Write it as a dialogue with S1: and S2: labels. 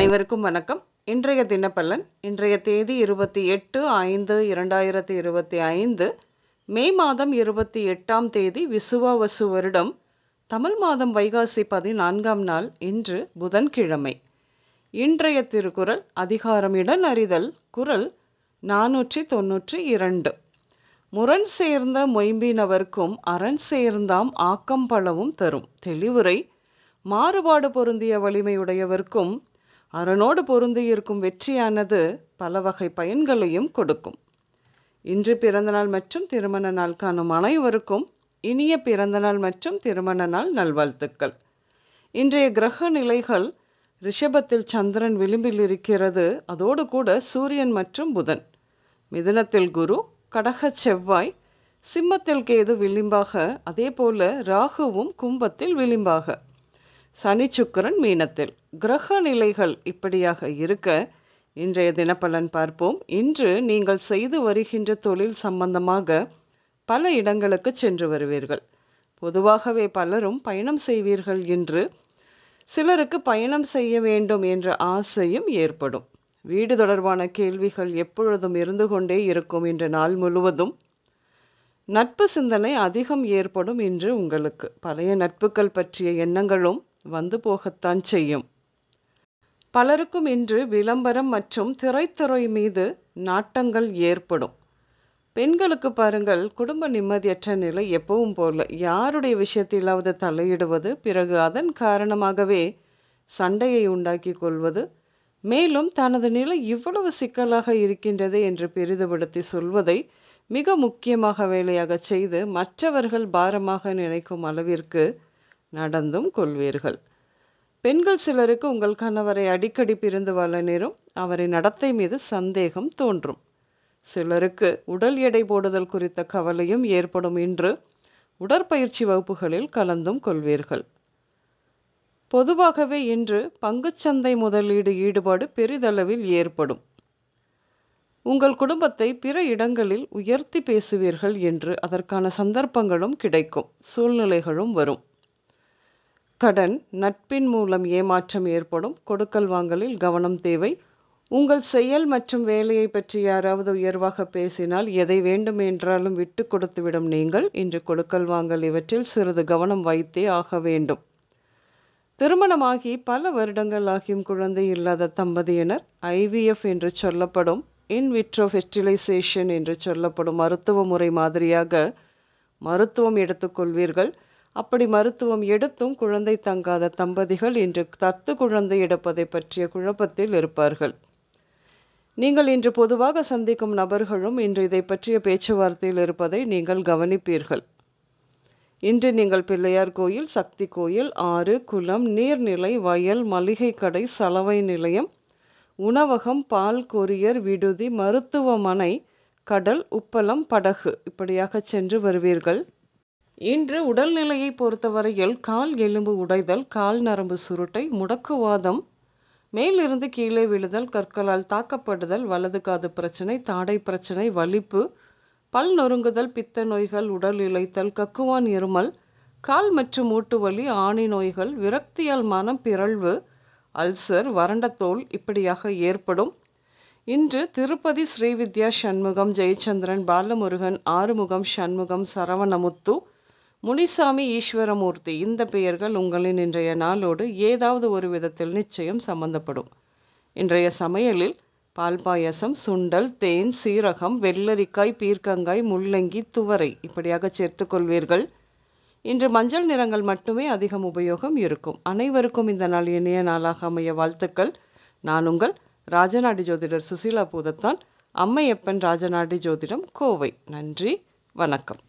S1: அனைவருக்கும் வணக்கம். இன்றைய தினப்பலன் இன்றைய தேதி இருபத்தி எட்டு ஐந்து இரண்டாயிரத்தி இருபத்தி ஐந்து மே மாதம் இருபத்தி எட்டாம் தேதி விசுவாவசு வருடம் தமிழ் மாதம் வைகாசி பதினான்காம் நாள் இன்று புதன்கிழமை. இன்றைய திருக்குறள் அதிகாரம் இடன் அறிதல் குரல் நானூற்றி தொன்னூற்றி இரண்டு. முரண் சேர்ந்த மொயம்பினவர்க்கும் அரண் சேர்ந்தாம் ஆக்கம் பலவும் தரும். தெளிவுரை மாறுபாடு பொருந்திய வலிமையுடையவர்க்கும் அரணோடு பொருந்தியிருக்கும் வெற்றியானது பல வகை பயன்களையும் கொடுக்கும். இன்று பிறந்தநாள் மற்றும் திருமண நாள் காணும் அனைவருக்கும் இனிய பிறந்தநாள் மற்றும் திருமண நாள் நல்வாழ்த்துக்கள். இன்றைய கிரக நிலைகள் ரிஷபத்தில் சந்திரன் விளிம்பில் இருக்கிறது. அதோடு கூட சூரியன் மற்றும் புதன். மிதுனத்தில் குரு கடக செவ்வாய் சிம்மத்தில் கேது விளிம்பாக அதே போல ராகுவும் கும்பத்தில் விளிம்பாக. சனி சுக்கரன் மீனத்தில். கிரக நிலைகள் இப்படியாக இருக்க இன்றைய தினப்பலன் பார்ப்போம். இன்று நீங்கள் செய்து வருகின்ற தொழில் சம்பந்தமாக பல இடங்களுக்கு சென்று வருவீர்கள். பொதுவாகவே பலரும் பயணம் செய்வீர்கள் என்று சிலருக்கு பயணம் செய்ய வேண்டும் என்ற ஆசையும் ஏற்படும். வீடு தொடர்பான கேள்விகள் எப்பொழுதும் இருந்து கொண்டே இருக்கும் இன்று நாள் முழுவதும். நட்பு சிந்தனை அதிகம் ஏற்படும் இன்று உங்களுக்கு. பழைய நட்புகள் பற்றிய எண்ணங்களும் வந்து போகத்தான் செய்யும். பலருக்கும் இன்று விளம்பரம் மற்றும் திரைத்துறை மீது நாட்டங்கள் ஏற்படும். பெண்களுக்கு பாருங்கள் குடும்ப நிம்மதியற்ற நிலை எப்பவும் போல யாருடைய விஷயத்திலாவது தலையிடுவது பிறகு அதன் காரணமாகவே சண்டையை உண்டாக்கி கொள்வது. மேலும் தனது நிலை இவ்வளவு சிக்கலாக இருக்கின்றது என்று பெரிதுபடுத்தி சொல்வதை மிக முக்கியமாக வேலையாக செய்து மற்றவர்கள் பாரமாக நினைக்கும் அளவிற்கு நடந்தும் கொள்வீர்கள். பெண்கள் சிலருக்கு உங்கள் கணவரை அடிக்கடி பிரிந்து வாழ நேரும் அவரின் நடத்தை மீது சந்தேகம் தோன்றும். சிலருக்கு உடல் எடை போடுதல் குறித்த கவலையும் ஏற்படும் இன்று உடற்பயிற்சி வகுப்புகளில் கலந்தும் கொள்வீர்கள். பொதுவாகவே இன்று பங்குச்சந்தை முதலீடு ஈடுபாடு பெரிதளவில் ஏற்படும். உங்கள் குடும்பத்தை பிற இடங்களில் உயர்த்தி பேசுவீர்கள் என்று அதற்கான சந்தர்ப்பங்களும் கிடைக்கும் சூழ்நிலைகளும் வரும். கடன் நட்பின் மூலம் ஏமாற்றம் ஏற்படும். கொடுக்கல் வாங்கலில் கவனம் தேவை. உங்கள் செயல் மற்றும் வேலையை பற்றி யாராவது உயர்வாக பேசினால் எதை வேண்டும் என்றாலும் விட்டு கொடுத்துவிடும் நீங்கள் இன்று கொடுக்கல் வாங்கல் இவற்றில் சிறிது கவனம் வைத்தே ஆக வேண்டும். திருமணமாகி பல வருடங்கள் ஆகியும் குழந்தை இல்லாத தம்பதியினர் ஐவிஎஃப் என்று சொல்லப்படும் இன் விட்ரோ ஃபெஸ்டிலைசேஷன் என்று சொல்லப்படும் மருத்துவ முறை மாதிரியாக மருத்துவம் எடுத்துக்கொள்வீர்கள் அப்படி மருத்துவம் எடுத்தும் குழந்தை தங்காத தம்பதிகள் இன்று தத்து குழந்தை எடுப்பதை பற்றிய குழப்பத்தில் இருப்பார்கள். நீங்கள் இன்று பொதுவாக சந்திக்கும் நபர்களும் இன்று இதை பற்றிய பேச்சுவார்த்தையில் இருப்பதை நீங்கள் கவனிப்பீர்கள். இன்று நீங்கள் பிள்ளையார் கோயில் சக்தி கோயில் ஆறு குளம் நீர்நிலை வயல் மளிகை கடை சலவை நிலையம் உணவகம் பால் கொரியர் விடுதி மருத்துவமனை கடல் உப்பளம் படகு இப்படியாக சென்று வருவீர்கள். இன்று உடல்நிலையை பொறுத்தவரையில் கால் எலும்பு உடைதல் கால் நரம்பு சுருட்டை முடக்குவாதம் மேலிருந்து கீழே விழுதல் கற்களால் தாக்கப்படுதல் வலது காது பிரச்சனை தாடை பிரச்சனை வலிப்பு பல் நொறுங்குதல் பித்த நோய்கள் உடல் இழைத்தல் கக்குவான் இருமல் கால் மற்றும் மூட்டு வலி ஆணி நோய்கள் விரக்தியால் மனம் பிறழ்வு அல்சர் வறண்ட தோல் இப்படியாக ஏற்படும். இன்று திருப்பதி ஸ்ரீவித்யா சண்முகம் ஜெயச்சந்திரன் பாலமுருகன் ஆறுமுகம் சண்முகம் சரவணமுத்து முனிசாமி ஈஸ்வரமூர்த்தி இந்த பெயர்கள் உங்களின் இன்றைய நாளோடு ஏதாவது ஒரு விதத்தில் நிச்சயம் சம்பந்தப்படும். இன்றைய சமையலில் பால் பாயசம் சுண்டல் தேன் சீரகம் வெள்ளரிக்காய் பீர்க்கங்காய் முள்ளங்கி துவரை இப்படியாக சேர்த்து கொள்வீர்கள். இன்று மஞ்சள் நிறங்கள் மட்டுமே அதிகம் உபயோகம் இருக்கும். அனைவருக்கும் இந்த நாள் இனிய நாளாக அமைய வாழ்த்துக்கள். நான் உங்கள் ராஜநாடி ஜோதிடர் சுசீலா பூதத்தான். அம்மையப்பன் ராஜநாடி ஜோதிடம் கோவை. நன்றி வணக்கம்.